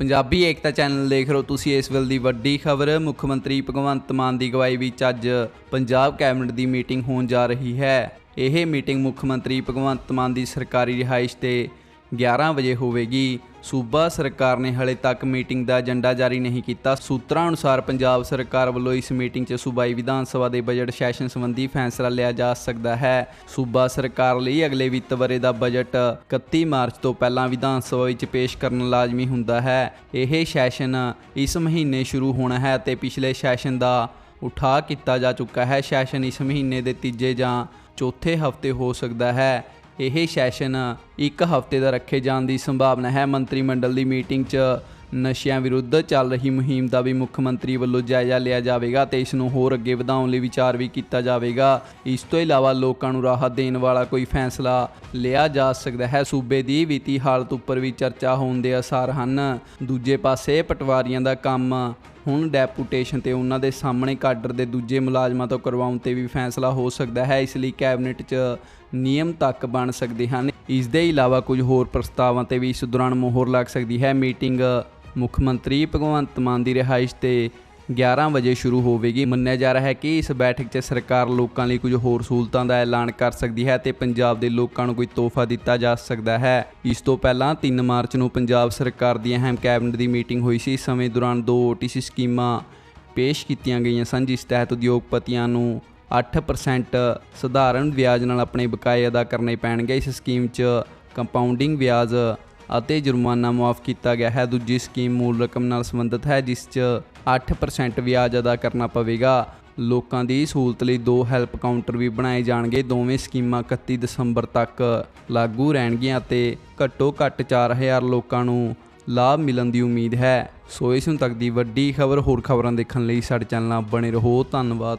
ਪੰਜਾਬੀ ਏਕਤਾ channel ਦੇਖ ਰਹੇ ਤੁਸੀਂ ਇਸ ਵੇਲੇ ਦੀ ਵੱਡੀ ਖਬਰ। ਮੁੱਖ ਮੰਤਰੀ ਭਗਵੰਤ ਮਾਨ ਦੀ ਅਗਵਾਈ ਵਿੱਚ ਅੱਜ ਪੰਜਾਬ ਕੈਬਨਿਟ ਦੀ ਮੀਟਿੰਗ ਹੋਣ ਜਾ ਰਹੀ ਹੈ। ਇਹ ਮੀਟਿੰਗ ਮੁੱਖ ਮੰਤਰੀ ਭਗਵੰਤ ਮਾਨ ਦੀ ਸਰਕਾਰੀ ਰਿਹਾਇਸ਼ ਤੇ 11 ਵਜੇ ਹੋਵੇਗੀ। ਸੂਬਾ ਸਰਕਾਰ ਨੇ ਹਲੇ ਤੱਕ ਮੀਟਿੰਗ ਦਾ ਏਜੰਡਾ ਜਾਰੀ ਨਹੀਂ ਕੀਤਾ। ਸੂਤਰਾਂ ਅਨੁਸਾਰ ਪੰਜਾਬ ਸਰਕਾਰ ਵੱਲੋਂ ਇਸ ਮੀਟਿੰਗ 'ਚ ਸੂਬਾਈ ਵਿਧਾਨ ਸਭਾ ਦੇ ਬਜਟ ਸੈਸ਼ਨ ਸੰਬੰਧੀ ਫੈਸਲਾ ਲਿਆ ਜਾ ਸਕਦਾ ਹੈ। ਸੂਬਾ ਸਰਕਾਰ ਲਈ ਅਗਲੇ ਵਿੱਤ ਵਰੇ ਦਾ ਬਜਟ 31 ਮਾਰਚ ਤੋਂ ਪਹਿਲਾਂ ਵਿਧਾਨ ਸਭਾ ਵਿੱਚ ਪੇਸ਼ ਕਰਨ ਲਾਜ਼ਮੀ ਹੁੰਦਾ ਹੈ। ਇਹ ਸੈਸ਼ਨ ਇਸ ਮਹੀਨੇ ਸ਼ੁਰੂ ਹੋਣਾ ਹੈ ਅਤੇ ਪਿਛਲੇ ਸੈਸ਼ਨ ਦਾ ਉਠਾ ਕੀਤਾ ਜਾ ਚੁੱਕਾ ਹੈ। ਸੈਸ਼ਨ ਇਸ ਮਹੀਨੇ ਦੇ ਤੀਜੇ ਜਾਂ ਚੌਥੇ ਹਫ਼ਤੇ ਹੋ ਸਕਦਾ ਹੈ। ਇਹ ਸੈਸ਼ਨ ਇੱਕ ਹਫ਼ਤੇ ਦਾ ਰੱਖੇ ਜਾਣ ਦੀ ਸੰਭਾਵਨਾ ਹੈ। ਮੰਤਰੀ ਮੰਡਲ ਦੀ ਮੀਟਿੰਗ 'ਚ ਨਸ਼ਿਆਂ ਵਿਰੁੱਧ ਚੱਲ ਰਹੀ ਮੁਹਿੰਮ ਦਾ ਵੀ ਮੁੱਖ ਮੰਤਰੀ ਵੱਲੋਂ ਜਾਇਜ਼ਾ ਲਿਆ ਜਾਵੇਗਾ ਤੇ ਇਸ ਨੂੰ ਹੋਰ ਅੱਗੇ ਵਧਾਉਣ ਲਈ ਵਿਚਾਰ ਵੀ ਕੀਤਾ ਜਾਵੇਗਾ। ਇਸ ਤੋਂ ਇਲਾਵਾ ਲੋਕਾਂ ਨੂੰ ਰਾਹਤ ਦੇਣ ਵਾਲਾ ਕੋਈ ਫੈਸਲਾ ਲਿਆ ਜਾ ਸਕਦਾ ਹੈ। ਸੂਬੇ ਦੀ ਵਿੱਤੀ ਹਾਲਤ ਉੱਪਰ ਵੀ ਚਰਚਾ ਹੋਣ ਦੇ ਅਸਾਰ ਹਨ। ਦੂਜੇ ਪਾਸੇ ਪਟਵਾਰੀਆਂ ਦਾ ਕੰਮ ਹੁਣ ਡੈਪੂਟੇਸ਼ਨ ਤੇ ਉਹਨਾਂ ਦੇ ਸਾਹਮਣੇ ਕਾਡਰ ਦੇ ਦੂਜੇ ਮੁਲਾਜ਼ਮਾਂ ਤੋਂ ਕਰਵਾਉਣ ਤੇ ਵੀ ਫੈਸਲਾ ਹੋ ਸਕਦਾ ਹੈ, ਇਸ ਲਈ ਕੈਬਨਿਟ 'ਚ ਨਿਯਮ ਤੱਕ ਬਣ ਸਕਦੇ ਹਨ। ਇਸ ਦੇ ਇਲਾਵਾ ਕੁਝ ਹੋਰ ਪ੍ਰਸਤਾਵਾਂ ਤੇ ਵੀ ਇਸ ਦੌਰਾਨ ਮੋਹਰ ਲੱਗ ਸਕਦੀ ਹੈ। ਮੀਟਿੰਗ ਮੁੱਖ ਮੰਤਰੀ ਭਗਵੰਤ ਮਾਨ ਦੀ ਰਿਹਾਇਸ਼ ਤੇ 11 ਵਜੇ ਸ਼ੁਰੂ ਹੋਵੇਗੀ। ਮੰਨਿਆ ਜਾ ਰਿਹਾ ਹੈ ਕਿ ਇਸ ਬੈਠਕ 'ਚ ਸਰਕਾਰ ਲੋਕਾਂ ਲਈ ਕੁਝ ਹੋਰ ਸਹੂਲਤਾਂ ਦਾ ਐਲਾਨ ਕਰ ਸਕਦੀ ਹੈ ਤੇ ਪੰਜਾਬ ਦੇ ਲੋਕਾਂ ਨੂੰ ਕੋਈ ਤੋਹਫਾ ਦਿੱਤਾ ਜਾ ਸਕਦਾ ਹੈ। ਇਸ ਤੋਂ ਪਹਿਲਾਂ 3 ਮਾਰਚ ਨੂੰ ਪੰਜਾਬ ਸਰਕਾਰ ਦੀ ਅਹਿਮ ਕੈਬਨਿਟ ਦੀ ਮੀਟਿੰਗ ਹੋਈ ਸੀ। ਇਸ ਸਮੇਂ ਦੌਰਾਨ ਦੋ ਓਟੀਸੀ ਸਕੀਮਾਂ ਪੇਸ਼ ਕੀਤੀਆਂ ਗਈਆਂ ਸਨ, ਜਿਸ ਤਹਿਤ ਉਦਯੋਗਪਤੀਆਂ ਨੂੰ 8% ਸਧਾਰਨ ਵਿਆਜ ਨਾਲ ਆਪਣੇ ਬਕਾਏ ਅਦਾ ਕਰਨੇ ਪੈਣਗੇ। ਇਸ ਸਕੀਮ 'ਚ ਕੰਪਾਊਂਡਿੰਗ ਵਿਆਜ ਅਤੇ ਜੁਰਮਾਨਾ ਮੁਆਫ ਕੀਤਾ ਗਿਆ ਹੈ। ਦੂਜੀ ਸਕੀਮ ਮੂਲ ਰਕਮ ਨਾਲ ਸੰਬੰਧਿਤ ਹੈ, ਜਿਸ 'ਚ 8% ਵਿਆਜ ਅਦਾ ਕਰਨਾ ਪਵੇਗਾ। ਲੋਕਾਂ ਦੀ ਸਹੂਲਤ ਲਈ ਦੋ ਹੈਲਪ ਕਾਊਂਟਰ ਵੀ ਬਣਾਏ ਜਾਣਗੇ। ਦੋਵੇਂ ਸਕੀਮਾਂ 31 ਦਸੰਬਰ ਤੱਕ ਲਾਗੂ ਰਹਿਣਗੀਆਂ ਅਤੇ ਘੱਟੋ ਘੱਟ 4000 ਲੋਕਾਂ ਨੂੰ ਲਾਭ ਮਿਲਣ ਦੀ ਉਮੀਦ ਹੈ। ਸੋ ਇਸ ਹੁਣ ਤੱਕ ਦੀ ਵੱਡੀ ਖਬਰ, ਹੋਰ ਖਬਰਾਂ ਦੇਖਣ ਲਈ ਸਾਡੇ ਚੈਨਲ ਨਾਲ ਬਣੇ ਰਹੋ। ਧੰਨਵਾਦ।